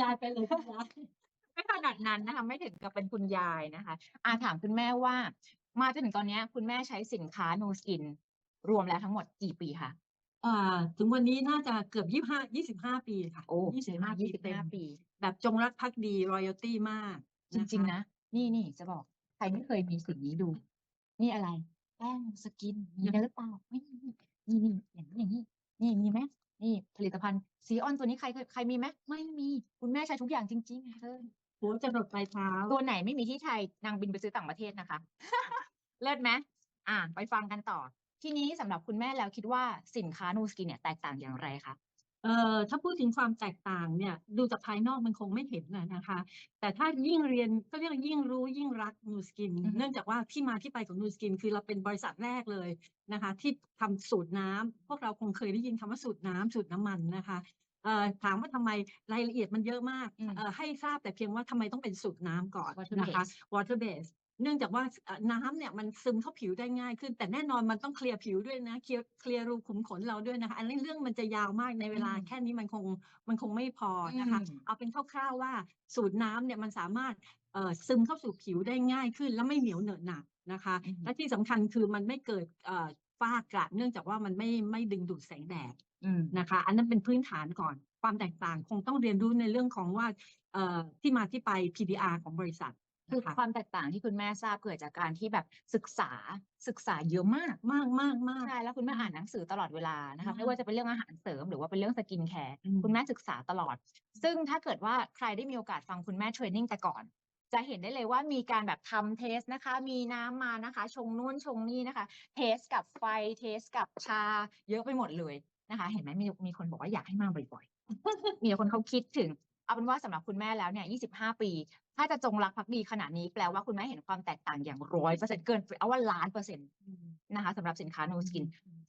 ยายไปเลยคุณยาย ไม่ขนาดนั้นนะคะไม่ถึงกับเป็นคุณยายนะคะ อาถามคุณแม่ว่า มาจนถึงตอนเนี้ยคุณแม่ใช้สินค้า No Skin รวมแล้วทั้งหมดกี่ปีคะอ่าถึงวันนี้น่าจะเกือบยี่ห้ายี่สิบห้าปีค่ะโอ้ยี่สิบห้าปียี่สิบเต็มห้าปี แบบจงรักภักดีรอยัลตี้มาก จริงๆนะ นี่นี่จะบอก ใครไม่เคยมีสิ่งนี้ดู นี่อะไร แป้งสกินมีกันหรือเปล่าไม่มีนี่นี่อย่างนี้อย่างนี้นี่มีไหม นี่ผลิตภัณฑ์ซีออนตัวนี้ใครเคยใครมีไหมไม่มีคุณแม่ใช้ทุกอย่างจริงๆเธอหัวจะหลดปลายเท้าตัวไหนไม่มีที่ไทยนางบินไปซื้อต่างประเทศนะคะ เลิศไหมอ่า ไปฟังกันต่อ ทีนี้สำหรับคุณแม่แล้วคิดว่าสินค้านูสกินเนี่ยแตกต่างอย่างไรคะ เอ่อถ้าพูดถึงความแตกต่างเนี่ยดูจากภายนอกมันคงไม่เห็นนะนะคะ แต่ถ้ายิ่งเรียนก็เรียกว่ายิ่งรู้ยิ่งรักนูสกินอือฮึเนื่องจากว่าที่มาที่ไปของนูสกิน คือเราเป็นบริษัทแรกเลยนะคะ ที่ทำสูตรน้ำพวกเราคงเคยได้ยินคำว่าสูตรน้ำสูตรน้ำมันนะคะเอ่อถามว่าทำไมรายละเอียดมันเยอะมากอืมเอ่อให้ทราบแต่เพียงว่าทำไมต้องเป็นสูตรน้ำก่อน Water นะคะ base water base เนื่องจากว่าเอ่อน้ำเนี่ยมันซึมเข้าผิวได้ง่ายขึ้น แต่แน่นอนมันต้องเคลียร์ผิวด้วยนะเคลียร์เคลียร์รูขุมขนเราด้วยนะคะ อันนี้เรื่องมันจะยาวมากในเวลาอืมแค่นี้มันคงมันคงไม่พอนะคะอืมเอาเป็นคร่าวๆว่าสูตรน้ำเนี่ยมันสามารถเอ่อซึมเข้าสู่ผิวได้ง่ายขึ้น และไม่เหนียวเหนอะหนักนะคะอืมและที่สำคัญคือมันไม่เกิดเอ่อฝ้ากระเนื่องจากว่ามันไม่ไม่ดึงดูดแสงแดดอืมนะคะ อันนั้นเป็นพื้นฐานก่อนความแตกต่างคงต้องเรียนรู้ในเรื่องของว่าเอ่อที่มาที่ไป PDR ของบริษัท คือนะคะความแตกต่างที่คุณแม่ทราบเกิดจากการที่แบบศึกษาศึกษาเยอะมากมากมากมากใช่แล้วคุณแม่อ่านหนังสือตลอดเวลานะคะอืมไม่ว่าจะเป็นเรื่องอาหารเสริมหรือว่าเป็นเรื่องสกินแคร์อืมคุณแม่ศึกษาตลอด ซึ่งถ้าเกิดว่าใครได้มีโอกาสฟังคุณแม่เทรนนิ่งแต่ก่อน จะเห็นได้เลยว่ามีการแบบทำเทสนะคะ มีน้ำมานะคะ ชงนู่นชงนี่นะคะ เทสกับไฟเทสกับชา เยอะไปหมดเลยนะคะ เห็นไหมมีมีคนบอกว่าอยากให้มาบ่อยๆมีคนเขาคิดถึง เอาเป็นว่าสำหรับคุณแม่แล้วเนี่ย 25 ปี ถ้าจะจงรักภักดีขนาดนี้แปลว่าคุณแม่เห็นความแตกต่างอย่างร้อยเปอร์เซ็นต์เกินเอาว่าล้านเปอร์เซ็นต์นะคะสำหรับสินค้า No Skin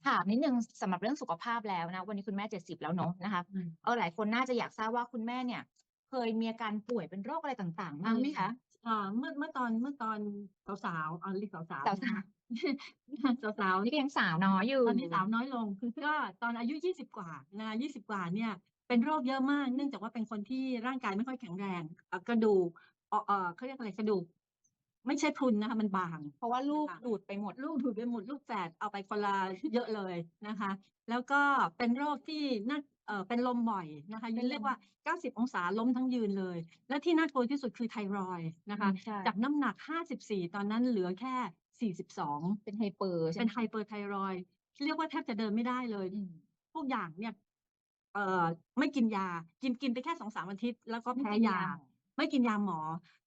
ถามนิดนึงสำหรับเรื่องสุขภาพแล้วนะ วันนี้คุณแม่ 70 แล้วเนาะนะคะอืมเออหลายคนน่าจะอยากทราบว่าคุณแม่เนี่ย เคยมีอาการป่วยเป็นโรคอะไรต่างๆบ้างไหมคะอ่าเมื่อเมื่อตอนเมื่อตอนสาวๆเอาเรียกสาวๆสาวๆนะคะสาวๆนี่ก็ยังสาวน้อยอยู่ตอนนี้สาวน้อยลงคือก็ตอนอายุ20กว่านะ20กว่าเนี่ย เป็นโรคเยอะมาก เนื่องจากว่าเป็นคนที่ร่างกายไม่ค่อยแข็งแรงเอ่อกระดูกเอ่อเอ่อเขาเรียกอะไรกระดูกไม่ใช่พรุนนะคะ มันบาง เพราะว่าลูกนะคะดูดไปหมดลูกถูกไปหมดลูกแฝดเอาไปคนละเยอะเลยนะคะ แล้วก็เป็นโรคที่น่าเอ่อเป็นลมบ่อยนะคะเป็นเรียกลมว่า 90 องศาล้มทั้งยืนเลย และที่น่ากลัวที่สุดคือไทรอยด์นะคะใช่จากน้ำหนัก 54 ตอนนั้นเหลือแค่ 42 เป็นไฮเปอร์ใช่เป็ไหนมไฮเปอร์ไทรอยด์เรียกว่าแทบจะเดินไม่ได้เลยอืมทุกอย่างเนี่ย เอ่อไม่กินยา กินกินไปแค่สองสามอาทิตย์แล้วก็ไม่แพ้กินยา ไม่กินยาหมอ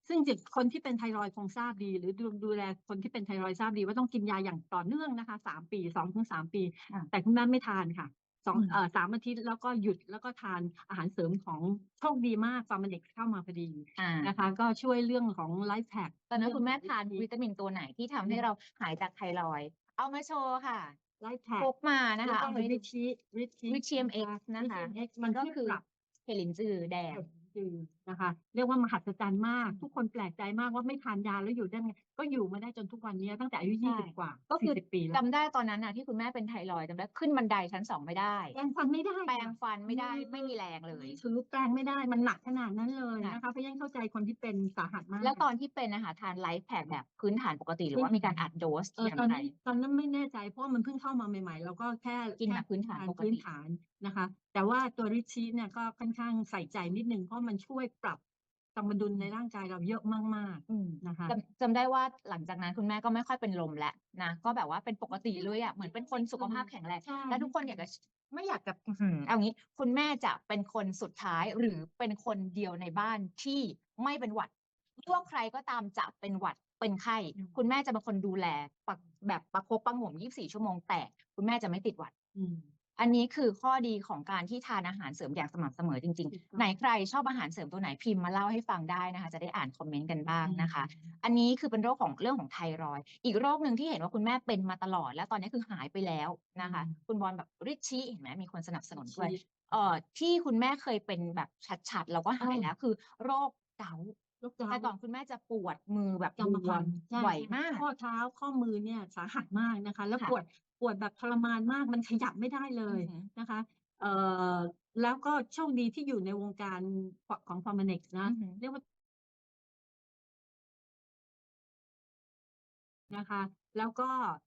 ซึ่งจริงคนที่เป็นไทรอยด์คงทราบดี หรือดูดูแลคนที่เป็นไทรอยด์ทราบดีว่าต้องกินยาอย่างต่อเนื่องนะคะสามปีสองถึงสามปี อะ แต่คุณแม่ไม่ทานค่ะสองอืมเอ่อสามอาทิตย์แล้วก็หยุดแล้วก็ทานอาหารเสริมของโชคดีมากฟาร์มเด็กเข้ามาพอดีอ่านะคะ ก็ช่วยเรื่องของไลฟ์แพ็กตอนนั้นคุณแม่ทานวิตามินตัวไหนที่ทำให้เราหายจากไทรอยด์เอามาโชว์ค่ะ ไลฟ์แพ็กพกมานะแล้วคะก็เอาไว้ริชีริชี Richium X นะคะ มันก็ก็คืคืออปรับเฮลินจือแดงจือนะคะ เรียกว่ามหัศจรรย์มาก ทุกคนแปลกใจมากว่าไม่ทานยาแล้วอยู่ได้ไง ก็อยู่มาได้จนทุกวันนี้ตั้งแต่อายุใช่ยี่สิบกว่าก็คือสี่สิบปีแล้วจำได้ตอนนั้นน่ะที่คุณแม่เป็นไทรอยด์จำได้ขึ้นบันไดชั้นสองไม่ได้แปรงฟันไม่ได้แปรงฟันไม่ได้อืมไม่มีแรงเลยถือแปรงไม่ได้มันหนักขนาดนั้นเลยค่ะนะคะเพราะยังเข้าใจคนที่เป็นสาหัสมาก แล้วตอนที่เป็นนะคะทานไลฟ์แพคแบบพื้นฐานปกติหรือว่ามีการอัดโดสเอออย่างตอนไรนั้นตอนนั้นไม่แน่ใจเพราะว่ามันเพิ่งเข้ามาใหม่ๆเราก็แค่กินแบบค่พื้นฐานทปกติพื้นฐานนะคะ แต่ว่าตัวริชีเนี่ยก็ค่อนข้างใส่ใจนิดนึงเพราะมันช่วยปรับ สมดุลในร่างกายเราเยอะมากอืมๆนะคะจำจำได้ว่าหลังจากนั้นคุณแม่ก็ไม่ค่อยเป็นลมแล้วนะก็แบบว่าเป็นปกติเลยอะเหมือนเป็นคนสุขภาพแข็งแรงใช่และทุกคนอยากจะไม่อยากจะอื้อหือเอางี้ คุณแม่จะเป็นคนสุดท้ายหรือเป็นคนเดียวในบ้านที่ไม่เป็นหวัดไม่ว่าใครก็ตามจะเป็นหวัดเป็นไข้ คุณแม่จะเป็นคนดูแลปักแบบประคบประหงม 24 ชั่วโมงแต่คุณแม่จะไม่ติดหวัด อืมอันนี้คือข้อดีของการที่ทานอาหารเสริมอย่างสม่ำเสมอจริงถูกๆต้องไหนใครชอบอาหารเสริมตัวไหนพิมพ์มาเล่าให้ฟังได้นะคะ จะได้อ่านคอมเมนต์กันบ้างนะคะ อันนี้คือเป็นโรคของเรื่องของไทรอยด์อีกโรคหนึ่งที่เห็นว่าคุณแม่เป็นมาตลอด แล้วตอนนี้คือหายไปแล้วนะคะอืมคุณบอลแบบริชชี่เห็นไหมมีคนสนับสนุนด้วยริชชี่เอ่อที่คุณแม่เคยเป็นแบบชัดๆ แล้วก็หายอ๋อแล้วคือโรคเกาต์ลูกเจ้าแต่ก่อนคุณแม่จะปวดมือแบบกรรมบวพันมธุ์ใช่บ่อยมากข้อเท้าข้อมือเนี่ยสาหัสมากนะคะ แล้วค่ะปวด ปวดแบบทรมานมากมันขยับไม่ได้เลยอือหือนะคะเอ่อแล้วก็โชคดีที่อยู่ในวงการของ p h a r m a n e x นะอือหือเรียกว่านะคะ แล้วก็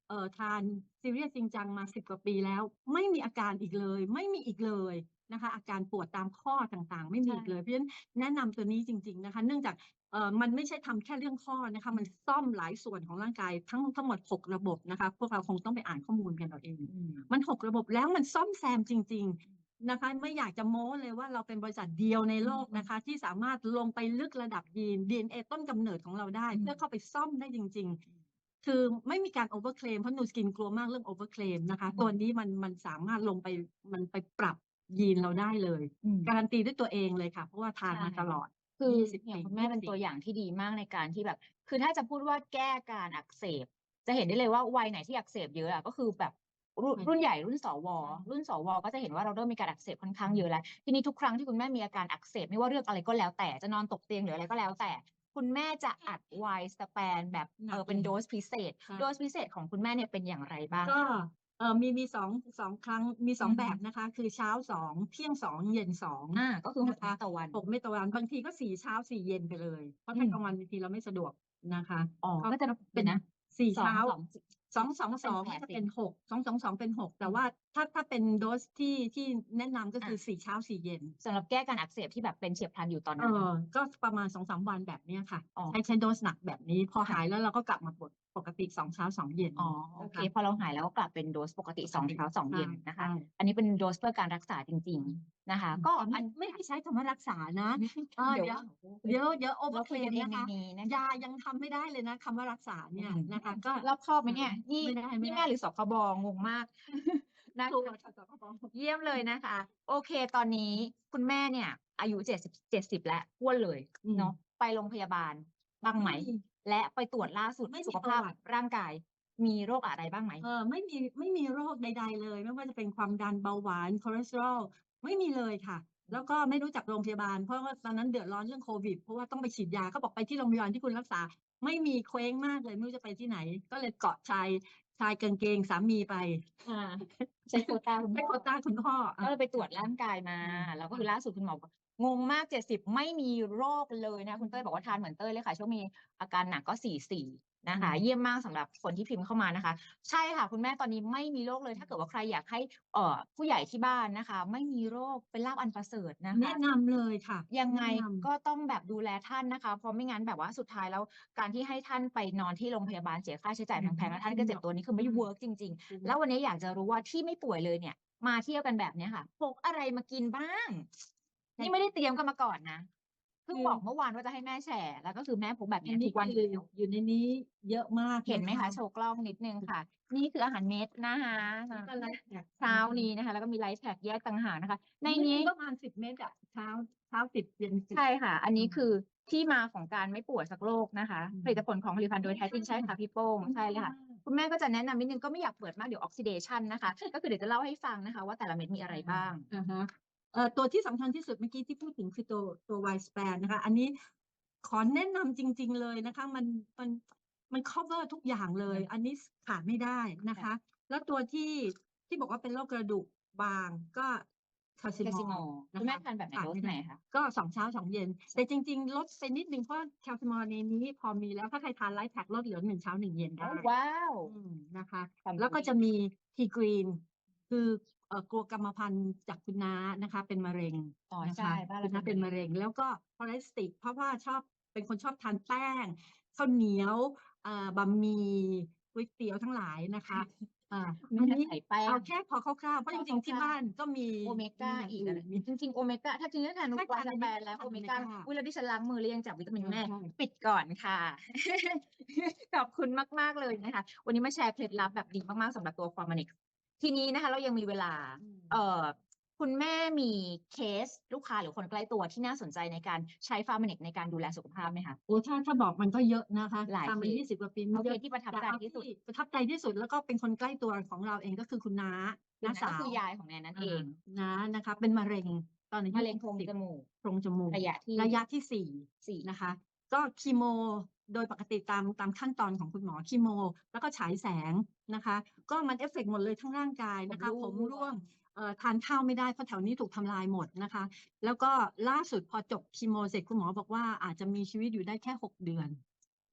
เอ่อทานซีเรียสจริงจังมาสิบกว่าปีแล้ว ไม่มีอาการอีกเลย ไม่มีอีกเลย นะคะ อาการปวดตามข้อต่างๆ ไม่มีใช่อีกเลยเพราะฉะนั้นแนะนำตัวนี้จริง ๆนะคะ เนื่องจากเอ่อมันไม่ใช่ทำแค่เรื่องข้อนะคะ มันซ่อมหลายส่วนของร่างกายทั้งทั้งหมดหกระบบนะคะ พวกเราคงต้องไปอ่านข้อมูลกันเอาเองอืมมันหกระบบแล้วมันซ่อมแซมจริง ๆนะคะ ไม่อยากจะโม้เลยว่าเราเป็นบริษัทเดียวในโลกนะคะ ที่สามารถลงไปลึกระดับยีน DNA ต้นกำเนิดของเราได้อืมเพื่อเข้าไปซ่อมได้จริง ๆ คือไม่มีการโอเวอร์เคลมเพราะนูสกินกลัวมากเรื่องโอเวอร์เคลมนะคะ ตัวนี้มันมันสามารถลงไปมันไปปรับ ยีนเราได้เลย อืม การันตีด้วยตัวเองเลยค่ะ เพราะว่าทานมาใช่ตลอด คือ20อย่างปีคุณแม่เป็น24ตัวอย่างที่ดีมากในการที่แบบ คือถ้าจะพูดว่าแก้การอักเสบ จะเห็นได้เลยว่าวัยไหนที่อักเสบเยอะอะก็คือแบบรุ่นใช่รุ่นใหญ่รุ่นสวใช่รุ่นสวก็จะเห็นว่าเราเริ่มมีการอักเสบค่อนข้างเยอะแล้วทีนี้ทุกครั้งที่คุณแม่มีอาการอักเสบไม่ว่าเรื่องอะไรก็แล้วแต่จะนอนตกเตียงหรืออะไรก็แล้วแต่ คุณแม่จะอัดไวสแปนแบบเออเป็นโดสพิเศษ ใช่ โดสพิเศษของคุณแม่เนี่ยเป็นอย่างไรบ้าง ก็ เออมีมีสองสองครั้งมีสองอือฮึแบบนะคะ คือเช้าสองเที่ยงสองเย็นสองอ่าก็คือหกนะคะมื้อต่อวันหกไม่ต่อวันบางทีก็สี่เช้าสี่เย็นไปเลย เพราะอืถ้ามกลางวันบางทีเราไม่สะดวกนะคะอ๋อก็จะเป็เป็นนนะสี่สองเช้าสองสองสองก็สเป็นแปดสิองก็จะเป็นหกสองสองสองเป็นหกแต่ว่าถ้าถ้าเป็นโดสที่ที่แนะนำก็คือสี่เช้าสี่เย็นสำหรับแก้การอักเสบที่แบบเป็นเฉียบพลันอยู่ตอนเอนั้นอก็ประมาณสองสามวันแบบเนี้ยค่ะอ๋อใช้ใช้โดสหนักแบบนี้ พอค่ะหายแล้วเราก็กลับมาปก ปกติสองเช้าสองเย็นอ๋อโอนะเคคะพอเราหายแล้วก็กลับเป็นโดสปกติสองเช้าสองเย็นนะคะใช่อันนี้เป็นโดสเพื่อการรักษาจริง ๆนะคะ ก็แต่อัไม่นไม่ได้ใช้คำว่ารักษานะเออเดี๋ยวเดี๋ยวเดี๋ยวเดี๋ยวโอเวอเราร์เคคุลยกัมนเองนะในคะนี้นะยายังทำไม่ได้เลยนะคำว่ารักษาเนี่ยอืมนะคะ ก็รอบคอบไหมเนี่ยนี่ไม่ได้ไม่นี่ได้แม่หรือสคบงงมากนะถูกคะค่ะสคบเยี่ยมเลยนะคะ โอเคตอนนี้คุณแม่เนี่ย อายุเจ็ดสิบเจ็ดสิบแล้วอ้วนเลยอืมเนาะไปโรงพยาบาลบ้างไหม และไปตรวจล่าสุดไม่มีสุขภาพประวัติ ร่างกาย มีโรคอะไรบ้างไหม เออไม่มีไม่มีโรคใด ๆ เลย ไม่ว่าจะเป็นความดันเบาหวานคอเลสเตอรอลไม่มีเลยค่ะ แล้วก็ไม่รู้จักโรงพยาบาลเพราะว่าตอนนั้นเดือดร้อนเรื่องโควิดเพราะว่าต้องไปฉีดยาเขาบอกไปที่โรงพยาบาลที่คุณรักษา ไม่มีเคว้งมากเลยไม่รู้จะไปที่ไหน ก็เลยเกาะชายชายกางเกงสามีไปอ่าใช้โควต้าคุณไปพ่อโควต้าคุณพ่อก็เลยไปตรวจร่างกายมาอืมแล้วก็คือล่าสุดคุณหมอบอก งงมากเจ็ดสิบไม่มีโรคเลยนะ คุณเต้ยบอกว่าทานเหมือนเต้ยเลยค่ะ ช่วงมีอาการหนักก็สี่สี่นะคะ เยี่ยมมากสำหรับคนที่พิมพ์เข้ามานะคะ ใช่ค่ะ คุณแม่ตอนนี้ไม่มีโรคเลย ถ้าเกิดว่าใครอยากให้เอ่อผู้ใหญ่ที่บ้านนะคะ ไม่มีโรคเป็นลาบอันประเสริฐนะคะแนะนำเลยค่ะ ยังไงแนะนำก็ต้องแบบดูแลท่านนะคะ เพราะไม่งั้นแบบว่าสุดท้ายแล้วการที่ให้ท่านไปนอนที่โรงพยาบาลเสียค่าใช้จ่ายอืมแพงๆแล้วท่านก็เจ็บตัวนี้คือไม่อืมเวิร์กจริง ๆ แล้ววันนี้อยากจะรู้ว่าที่ไม่ป่วยเลยเนี่ยมาเที่ยวกันแบบเนี้ยค่ะพกอะไรมากินบ้าง นี่ไม่ได้เตรียมกันมาก่อนนะเพิ่งคือบอกเมื่อวานว่าจะให้แม่แชร์แล้วก็คือแม่พกแบบอัเนี้นยนี้ทุกวันคือแล้วอยู่ในนี้เยอะมากเห็นไหมนะคะโชว์กล้องนิดนึงค่ะ นี่คืออาหารเม็ดนะคะก็ไลฟ์แท็กเช้านี้นะคะ แล้วก็มีไลฟ์แท็กแยกต่างหากนะคะ ในมื้อนี้ ประมาณสิบเมตรอะเช้าเช้าสิบเย็นสิบ ใช่ค่ะ อันนี้อืมคือที่มาของการไม่ป่วยสักโรคนะคะอืม ผลิตผลของผลิตภัณฑ์โดยแท้จริงใช่ค่ะพี่โป้งใช่เลยค่ะ คุณแม่ก็จะแนะนำนิดนึงก็ไม่อยากเปิดมากเดี๋ยวออกซิเดชันนะคะ ก็คือเดี๋ยวจะเล่าให้ฟังนะคะ ว่าแต่ละเม็ดมีอะไรบ้าง อ่าฮะ เอ่อตัวที่สำคัญที่สุดเมื่อกี้ที่พูดถึงคือตัวตัว Y span นะคะ อันนี้ขอแนะนำจริง ๆ เลยนะคะ มันมันมัน cover ทุกอย่างเลยอืมอันนี้ขาดไม่ได้นะคะค่ะแล้วตัวที่ที่บอกว่าเป็นโรคกระดูกบางก็คาซิแคลซิโมมอลคุณแม่ทานแบบไหนโดสไหนคะ ก็สองเช้าสองเย็น แต่จริง ๆ ลดไปนิดนึงเพราะแคลซิมอลในนี้พอมีแล้วถ้าใครทานไลท์แท็กลดเหลือหนึ่งเช้าหนึ่งเย็นได้ว้าวอืมนะคะความแล้วก็รู้จะมีทีกรีน คือเอ่อ กลัวกรรมพันธุ์จากคุณน้านะคะ เป็นมะเร็งอ๋อนะใช่คะบ้านคุณน้าเราเป็นมะเร็ง แล้วก็คอเลสติก เพราะว่าชอบเป็นคนชอบทานแป้งข้าวเหนียวเอ่อบะหมี่ก๋วยเตี๋ยวทั้งหลายนะคะอ่าไม่อันได้นี้ใส่แป้งเอาแค่พอคร่าวๆเพราะจพอริงๆที่คร่าวๆบ้านก็มีโอเมก้าย่งอีกอะไรมีจริงๆโอเมก้าถ้าจริงๆทานนุถ้าปลาทานสอันนี้แปนแล้วทานโอเมโอเมก้าก้าอุ้ยแล้วดิฉันล้างมือหรือยังจากวิตามินแม่ใช่ปิดก่อนค่ะขอบคุณมากๆเลยนะคะ วันนี้มาแชร์เคล็ดลับแบบดีมากๆสำหรับตัวฟอร์มานิก ทีนี้นะคะ เรายังมีเวลา เอ่อคุณแม่มีเคสลูกค้าหรือคนใกล้ตัวที่น่าสนใจในการใช้ฟาร์มานิกในการดูแลสุขภาพไหมคะ โอ้ถ้าถ้าบอกมันก็เยอะนะคะหลายทำมาเคสยี่สิบกว่าปีเอาเยเคอะสที่ประทับแต่ใจเอาที่สุดประทับใจที่สุดแล้วก็เป็นคนใกล้ตัวของเราเองก็คือคุณน้าคุณน้าน้าสาก็วคือยายของแนนนั่นเองน้านะคะ เป็นมะเร็งตอนอายุมะเร็งโพรง60จมูกโพรงจมูกระยะที่ระยะที่สี่สี่นะคะ ก็คีโม โดยปกติตามตามขั้นตอนของคุณหมอคีโม แล้วก็ฉายแสงนะคะ ก็มันเอฟเฟกต์หมดเลยทั้งร่างกายนะคะผผมมร่วงร่วงเอ่อทานข้าวไม่ได้เพราะแถวนี้ถูกทำลายหมดนะคะ แล้วก็ล่าสุดพอจบคีโมเสร็จคุณหมอบอกว่าอาจจะมีชีวิตอยู่ได้แค่หกเดือน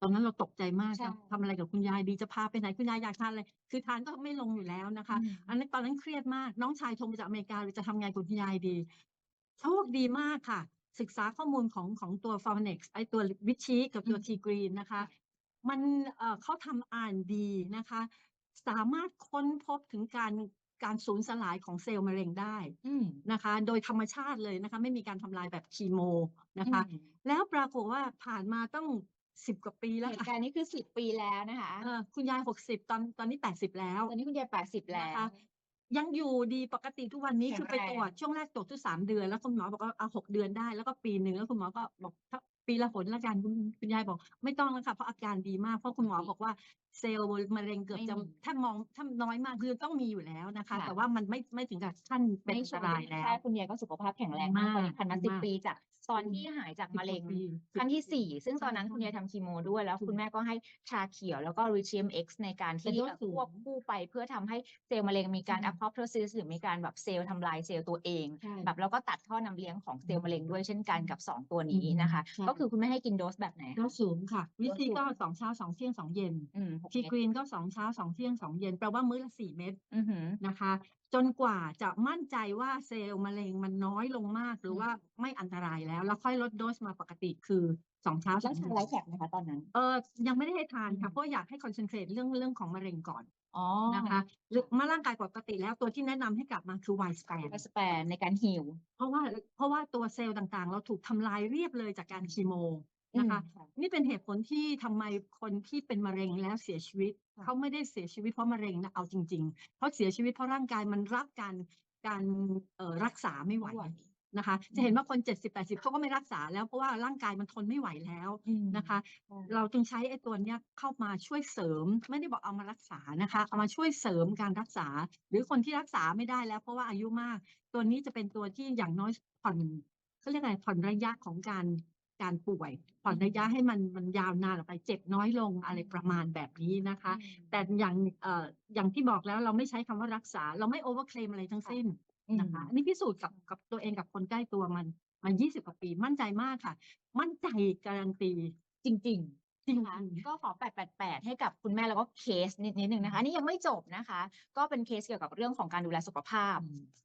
ตอนนั้นเราตกใจมากใช่จะทำอะไรกับคุณยายดีจะพาไปไหนคุณยายอยากทานอะไรคือทานก็ไม่ลงอยู่แล้วนะคะอืมอันนั้นตอนนั้นเครียดมากน้องชายโทรมาจากอเมริกาหรือจะทำไงกับคุณยายดีโชคดีมากค่ะ ศึกษาข้อมูลของของตัว f o r n e x ไอตัววิชีกับตัวอืม T Green นะคะ มันเอ่อเขาทำอ่านดีนะคะ สามารถค้นพบถึงการการสูญสลายของเซลล์มะเร็งได้อืมนะคะ โดยธรรมชาติเลยนะคะ ไม่มีการทำลายแบบคีโมนะคะอืมแล้วปรากฏว่าผ่านมาต้องสิบกว่าปีแล้วเหตุค่ะการณ์นี้คือสิบปีแล้วนะคะเอ่อคุณยายหกสิบตอนตอนนี้แปดสิบแล้ว ตอนนี้คุณยายแปดสิบแล้นะคะว ยังอยู่ดีปกติทุกวันนี้แข็งคือไปแรงตรวจช่วงแรกตรวจทุกสามเดือนแล้วคุณหมอบอกว่าเอาหกเดือนได้แล้วก็ปีหนึ่งแล้วคุณหมอก็บอกถ้าปีละหนละกันคุณคุณยายบอก ไม่ต้องแล้วค่ะเพราะอาการดีมากเพราะคุณหมอบอกว่าเซลล์มะเร็งเกือบจะไม่มีถ้ามองถ้าน้อยมากคือต้องมีอยู่แล้วนะคะค่ะแต่ว่ามันไม่ไม่ถึงกับขั้นเป็นอันตรายแล้วใช่คุณยายก็สุขภาพแข็งแรงมากตอนนี้มากผ่านมาดีสิบมากปีจาก ตอนอืมที่หายจากมะเร็งสิบกว่าปีครั้งที่สิบสี่ซึ่งตอนนั้นใช่คุณยายใช่ทำคีโมด้วย แล้วถูกคุณแม่ก็ให้ชาเขียวแล้วก็ริเชียม X ในการเป็นที่โดสสูงควบคู่ไปเพื่อทำให้เซลล์มะเร็งมีการใช่ apoptosis หรือมีการแบบเซลล์ทำลายเซลล์ตัวเองใช่แบบแล้วก็ตัดท่อนำเลี้ยงของเซลล์มะเร็งด้วยเช่นกันกับสองตัวนี้อืมนะคะใช่ก็คือคุณแม่ให้กินโดสแบบไหนก็คะสูงค่ะ วิโดสธีสูงก็สองเช้าสองเที่ยงสองเย็นอืมหกทีเม็ดกรีนก็สองเช้าสองเที่ยงสองเย็นแปลว่ามื้อละสี่เม็ดอือหือนะคะ จนกว่าจะมั่นใจว่าเซลล์มะเร็งมันน้อยลงมากหรือมว่าไม่อันตรายแล้ว แล้วค่อยลดโดสมาปกติคือสองเช้าสแล้อวงทานเย็นไลท์แคปไหมคะตอนนั้นเออยังไม่ได้ให้ทานค่ะอืมเพราะอยากให้คอนเซนเทรตเรื่องเรื่องของมะเร็งก่อนอ๋อนะคะหรือเมื่อร่างกายปกติแล้วตัวที่แนะนำให้กลับมาคือไวสแปนไลท์สแปนในการฮิวเพราะว่าเพราะว่าตัวเซลล์ต่างๆ เราถูกทำลายเรียบเลยจากการคีโมนะคะอืมนี่เป็นเหตุผลที่ทำไมคนที่เป็นมะเร็งแล้วเสียชีวิตค่ะ เขาไม่ได้เสียชีวิตเพราะมะเร็งนะเอาจริงๆเขาเสียชีวิตเพราะร่างกายมันรับการการเอ่อรักษาไม่ไหวไม่ไหวนะคะอืมจะเห็นว่าคน 70 80เขาก็ไม่รักษาแล้วเพราะว่าร่างกายมันทนไม่ไหวแล้วอืมนะคะใช่เราจึงใช้ไอ้ตัวเนี้ยเข้ามาช่วยเสริม ไม่ได้บอกเอามารักษานะคะ เอามาช่วยเสริมการรักษา หรือคนที่รักษาไม่ได้แล้ว เพราะว่าอายุมาก ตัวนี้จะเป็นตัวที่อย่างน้อยผ่อนเขาเรียกอะไรผ่อนระยะของการ การป่วยผ่อนระยะให้มันมันยาวนานออกไปเจ็บน้อยลงอะไรประมาณแบบนี้นะคะ แต่อย่างเอ่ออย่างที่บอกแล้วเราไม่ใช้คำว่ารักษา เราไม่โอเวอร์เคลมอะไรทั้งสิ้นอืมนะคะอันนี้พิสูจน์กับกับตัวเองกับคนใกล้ตัวมันมา20กว่าปีมั่นใจมากค่ะ มั่นใจการันตีจริงจริงนะคะก็ขอ 888 ให้กับคุณแม่แล้วก็เคสนิดนิดนึงนะคะอันนี่ยังไม่จบนะคะ ก็เป็นเคสเกี่ยวกับเรื่องของการดูแลสุขภาพ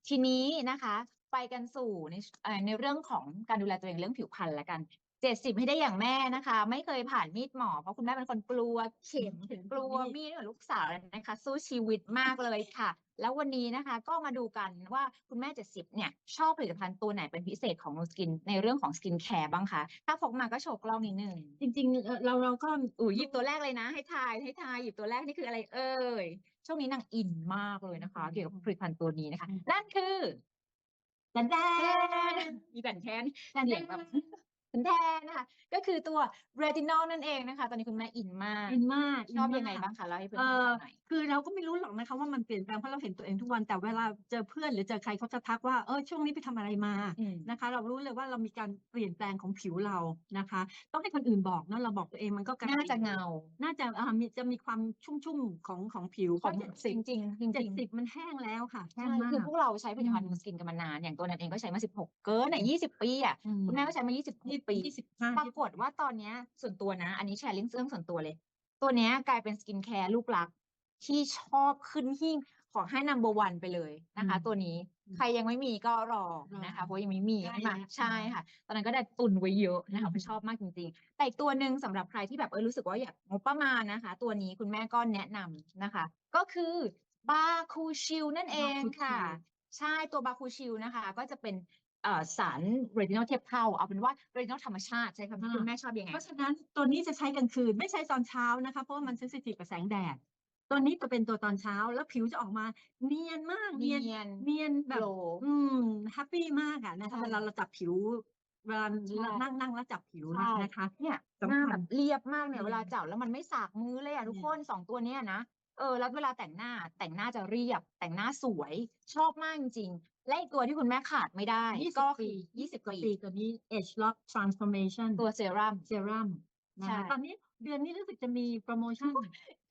ทีนี้นะคะ ไปกันสู่ในเอ่อในเรื่องของการดูแลตัวเองเรื่องผิวพรรณละกัน 70ให้ได้อย่างแม่นะคะ ไม่เคยผ่านมีดหมอ เพราะคุณแม่เป็นคนกลัวเข็มเข็มกลัวมีดมีดเหมือนลูกสาวเลยนะคะ สู้ชีวิตมากเลยค่ะ แล้ววันนี้นะคะก็มาดูกันว่าคุณแม่70เนี่ย ชอบผลิตภัณฑ์ตัวไหนเป็นพิเศษของ No Skin ในเรื่องของสกินแคร์บ้างคะถ้าพกมาก็โชว์กล้องนิดนึงจริงๆเอ่อเราเราก็อุ้ยหยิบตัวแรกเลยนะ ให้ทายให้ทายหยิบตัวแรกนี่คืออะไรเอ่ยช่วงนี้นางอินมากเลยนะคะ เกี่ยวกับผลิตภัณฑ์ตัวนี้นะคะ นั่นคือแต่แดแทนมีแต่แทนเสียงแบบ แทนนะคะ ก็คือตัวเรตินอลนั่นเองนะคะ ตอนนี้คุณแม่อินมากอินมากชอบนมากยังไงบ้างคะเล่าให้เพื่อนเอๆอฟังหน่อยคือเราก็ไม่รู้หรอกนะคะว่ามันเปลี่ยนแปลงเพราะเราเห็นตัวเองทุกวันแต่เวลาเจอเพื่อนหรือเจอใครเขาจะทักว่าเออช่วงนี้ไปทำอะไรมาอืมนะคะ เรารู้เลยว่าเรามีการเปลี่ยนแปลงของผิวเรานะคะ ต้องให้คนอื่นบอกเนอะเราบอกตัวเองมันก็กระน่าจะติเงา น่าจะอ่ามีจะมีความชุ่มๆของของผิวของเจ็ดจสิบริงๆจริงๆเจ็ดสิบมันแห้งแล้วค่ะแห้ใช่งมาคือกพวกเราใช้ผลิตภัณฑ์อืมสกินกันมานานอย่างตัวนั้นเองก็ใช้มา16เกินอะ20ปีอะอืคุณแม่ก็ใช้มา20ปียี่สิบห้าปรากฏว่าตอนเนี้ยส่วนตัวนะ อันนี้แชร์ลิงก์เรื่องส่วนตัวเลย ตัวเนี้ยกลายเป็นสกินแคร์ลูกรักที่ชอบขึ้นหิ้งขอให้ number one ไปเลยนะคะ ตัวนี้ใครยังไม่มีก็รอนะคะ เพราะยังไม่มีใกล้มาแล้วใช่ค่ะ ตอนนั้นก็ได้ตุนไว้เยอะนะคะอืมเพราะชอบมากจริงๆ แต่อีกตัวหนึ่งสำหรับใครที่แบบเออรู้สึกว่าอยากงบประมาณนะคะ ตัวนี้คุณแม่ก็แนะนำนะคะ ก็คือบาคูชิลนั่นเองค่ะ ใช่ตัวบาคูชิลนะคะ ก็จะเป็นเอ่อ สารเรตินอลเทียบเท่าเอาเป็นว่าเรตินอลธรรมชาติใช่คำที่คุณแม่ชอบยังไง เพราะฉะนั้นตัวนี้จะใช้กลางคืนไม่ใช่ตอนเช้านะคะ เพราะว่ามันเซนซิทีฟกับแสงแดด ตัวนี้จะเป็นตัวตอนเช้าแล้วผิวจะออกมาเนียนมากเนีเนียนยนเนียนแบบโกลอืมแฮปปี้มากอะนะคะใช่เวลาเราจับผิวเวลาใช่นั่งนั่งแล้วจับผิวใช่นะคะ เนี่ยสำหน้าคัญแบบเรียบมากเนี่ยอืมเวลาจับแล้วมันไม่สากมือเลยอะทุกเนี่ยคนสองตัวเนี้ยนะ เออแล้วเวลาแต่งหน้าแต่งหน้าจะเรียบ แต่งหน้าสวยชอบมากจริงๆและอีกตัวที่คุณแม่ขาดไม่ได้ยี่สิก็บคืปีอยี่สิบกว่า20 ปีตัวนี้ Age Lock Transformation ตัวเซรั่ม Serum นะใช่คะตอนนี้เดือนนี้รู้สึกจะมีโปรโมชั่น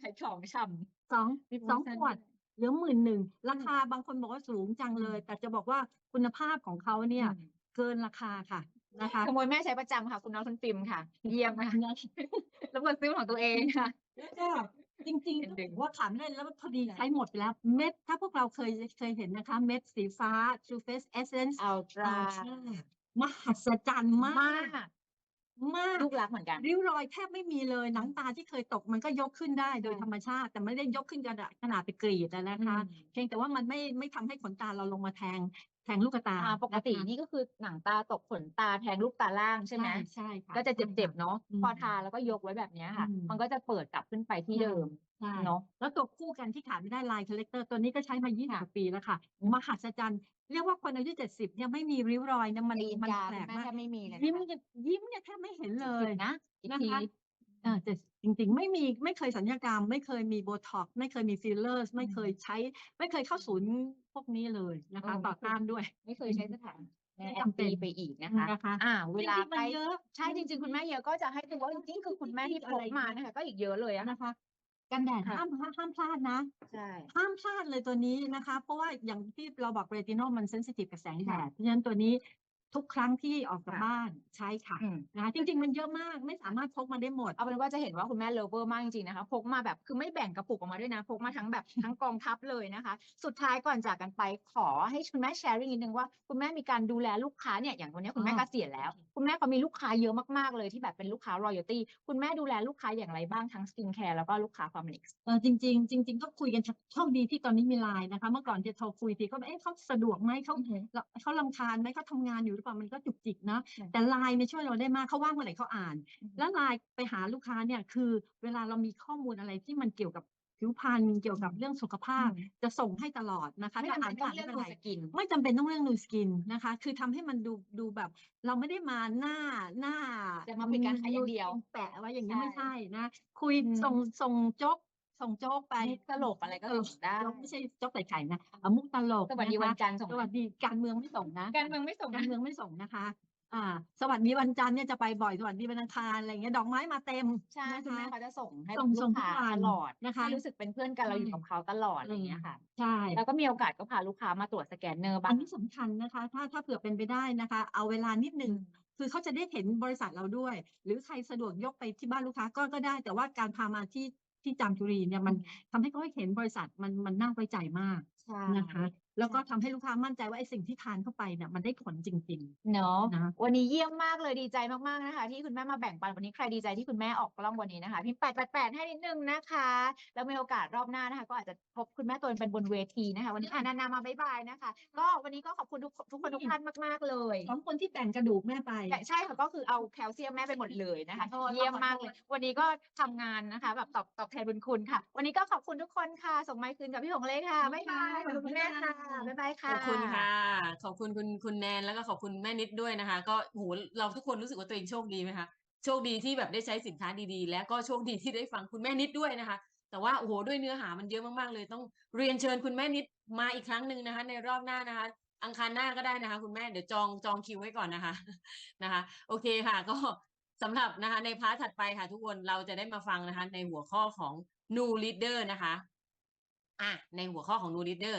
ขายของช่ำสองมีสองโปรโมชั่นขวดเหลือหมื่นหนึ่งราคาบางคนบอกว่าสูงจังเลย แต่จะบอกว่าคุณภาพของเขาเนี่ยอืมเกินราคาค่ะนะคะขโมยแม่ใช้ประจำค่ะ คุณน้องคุณฟิล์มค่ะ เยี่ยมค่ะแล้วควรซื้อของตัวเองค่ะแล้วก็ จริงเป็นๆดึงว่าขำเล่นแล้วพอดีใช้หมดไปแล้วเม็ด ถ้าพวกเราเคยเคยเห็นนะคะ เม็ดสีฟ้า True Face Essence อัลตรา Ultra มหัศจรรย์มามากกมากลูกรักเหมือนกัน ริ้วรอยแทบไม่มีเลยหนังตาที่เคยตกมันก็ยกขึ้นได้โดยใช่ธรรมชาติ แต่ไม่ได้ยกขึ้นกระดาษขนาดไปกรีดอะนะคะอืมเพียงแต่ว่ามันไม่ไม่ทำให้ขนตาเราลงมาแทง แทงลูกตาอ่าปกตินะคะนี่ก็คือหนังตาตกขนตาแทงลูกตาล่างใช่ไหมใช่ค่ะ ก็จะใช่เจ็บค่ๆเนาะอืมพอทาแล้วก็ยกไว้แบบเนี้ยค่ะ อืม มันก็จะเปิดกลับขึ้นไปที่ใช่เดิมใช่ เนาะ แล้วตัวคู่กันที่ขาดไม่ได้ลายคาแรคเตอร์ตัวนี้ก็ใช้มา 20ค่ะกว่าปีแล้วค่ะมหัศจรรย์ เรียกว่าคนอายุ 70เนี่ยไม่มีริ้วรอยเนี่ยมันตีนมันกาแปลคุณกแม่มากแทบไม่มีเลยยิ้มนะคะเนี่ยยิ้มเนี่ยแทบไม่เห็นเลย สุดๆนะอีกนะทีคะเออแต่จริงๆ ไม่มีไม่เคยสัญญกรรม ไม่เคยมีโบท็อกไม่เคยมีฟิลเลอร์ ไม่เคยใช้ ไม่เคยเข้าศูนย์พวกนี้เลยนะคะ เออ ต่อต้านด้วย ไม่เคยใช้สถานในไม่แอจำปเป็ตีนไปอีกนะคะ นะคะอ่า เวลาจริงๆไปมันเยอะ ใช่จริง ๆ คุณแม่เยอะก็จะให้ดูว่าจริงๆคือคุณแม่ที่พอะไรกมาเงี้ยนะคะก็อีกเยอะเลยอะนะคะ กันแดดค่ะห้ามห้ามพลาดนะ ใช่ ห้ามพลาดเลยตัวนี้นะคะ เพราะว่าอย่างที่เราบอกเรตินอลมันเซนซิทีฟกับแสงแดค่ะดเพราะฉะนั้นตัวนี้ ทุกครั้งที่ออกจากค่ะบ้านใช้ค่ะอืมนะคะจริง ๆ มันเยอะมากไม่สามารถพกมาได้หมด เอาเป็นว่าจะเห็นว่าคุณแม่เลิฟเวอร์มากจริงๆนะคะพกมาแบบคือไม่แบ่งกระปุกออกมาด้วยนะพกมาทั้งแบบทั้งกองทัพเลยนะคะ สุดท้ายก่อนจากกันไปขอให้คุณแม่แชร์ริ่งนิดนึงว่าคุณแม่มีการดูแลลูกค้าเนี่ยอย่างวันนี้คุณแม่อ๋อเกษียณแล้ว คุณแม่เขามีลูกค้าเยอะมากๆเลยที่แบบเป็นลูกค้ารอยัลตี้คุณแม่ดูแลลูกค้าอย่างไรบ้างทั้งสกินแคร์แล้วก็ลูกค้าฟาร์มเล็กซ์เออจริงๆจริง ๆ ก็คุยกันโชคดีที่ตอนนี้มีไลน์นะคะ เมื่อก่อนจะโทรคุยทีก็แบบเอ๊ะเขาสะดวกไหมเขาเราเขาลำคาญไหมเขาทำงานอยู่หรือเปล่ามันก็จุกจิกเนาะใช่แต่ไลน์เนี่ยช่วยเราได้มากเขาว่างเมื่อไหร่เขาอ่านอืมแล้วไลน์ไปหาลูกค้าเนี่ยคือ เวลาเรามีข้อมูลอะไรที่มันเกี่ยวกับผิวพรรณเกี่ยวกับเรื่องสุขภาพอืมจะส่งให้ตลอดนะคะไม่ถ้าจำอ่าเป็นนต้องผ่านเลือกไม่ดูเป็นไรสกิน ไม่จำเป็นต้องเรื่องนูสกินนะคะ คือทำให้มันดูดูแบบ เราไม่ได้มาหน้าหน้าจะมาคุยการขายอย่างเดียวนูสกินแปะไว้อย่างนี้ใช่ไม่ใช่นะ คุยอืมส่งส่งโจ๊ก ส่งโจ๊กไปมุกตลกอะไรก็ตลส่งได้โจ๊กไม่ใช่โจ๊กใส่ไข่นะเอามุกตลกสวัสดีะคะวันจันทร์ส่งสวัสดีการเมืองไม่ส่งนะการเมืองไม่ส่งกานะรเมืองไม่ส่งนะคะ อ่า สวัสดีวันจันทร์เนี่ยจะไปบ่อยสวัสดีวันอังคารอะไรเงี้ยดอกไม้มาเต็มใช่นะคุณแม่คะเขาจะส่งให้ส่งลูส่งกทุกค้าวันตลอดนะคะให้รู้สึกเป็นเพื่อนกันเราอยู่ใช่กับเขาตลอดอะไรอย่างเงี้ยค่ะใช่แล้วก็มีโอกาสก็พาลูกค้ามาตรวจสแกนเนอร์บ้าอังนนี้สำคัญนะคะ ถ้าถ้าเผื่อเป็นไปได้นะคะ เอาเวลานิดนึงคือเขาจะได้เห็นบริษัทเราด้วย หรือใครสะดวกยกไปที่บ้านลูกค้าก็ก็ได้ แต่ว่าการพามาที่ ที่จามจุรีเนี่ยมันทำให้เขาเห็นบริษัทมันมันน่าไว้ใจมากใช่ นะคะ แล้วก็ทำให้ลูกค้ามั่นใจว่าไอ้สิ่งที่ทานเข้าไปเนี่ยมันได้ผลจริงเนาะนะวันนี้เยี่ยมมากเลยดีใจมากๆนะคะ ที่คุณแม่มาแบ่งปันวันนี้ใครดีใจที่คุณแม่ออกกล้องวันนี้นะคะพิมพ์แปดแปดแปดให้นิดนึงนะคะ แล้วมีโอกาสรอบหน้านะคะ ก็อาจจะพบคุณแม่ตัวเป็นบนเวทีนะคะ วันนี้อานานามาบ๊ายบายนะคะ ก็วันนี้ก็ขอบคุณทุกทุกคนทุกท่านมากๆเลยๆของคนที่แต่งกระดูกแม่ไปแต่ใช่ค่ะก็คือเอาแคลเซียมแม่ไปหมดเลยนะคะขอโทษเยี่ยมขอโทษมากเลย วันนี้ก็ทำงานนะคะ แบบตอบตอบแทนบุญคุณค่ะ วันนี้ก็ขอบคุณทุกคนค่ะ ส่งไมค์คืนกับพี่หงเล็กค่ะบ๊ายบายขอบคุณคุณแม่ค่ะบ๊ายบายขค่ะอบคุณค่ะ ขอบคุณคุณคุณแนนแล้วก็ขอบคุณแม่นิดด้วยนะคะ ก็โหเราทุกคนรู้สึกว่าตัวเองโชคดีไหมคะโชคดีที่แบบได้ใช้สินค้าดีๆ และก็โชคดีที่ได้ฟังคุณแม่นิดด้วยนะคะ แต่ว่าโอ้โหด้วยเนื้อหามันเยอะมากๆ เลยต้องเรียนเชิญคุณแม่นิดมาอีกครั้งหนึ่งนะคะ ในรอบหน้านะคะอังคารหน้าก็ได้นะคะ คุณแม่เดี๋ยวจองจองคิวไว้ก่อนนะคะนะคะ โอเคค่ะ ก็สำหรับนะคะในพาร์ทถัดไปค่ะทุกคนเราจะได้มาฟังนะคะ ในหัวข้อของ new leader นะคะ อะในหัวข้อของ new leader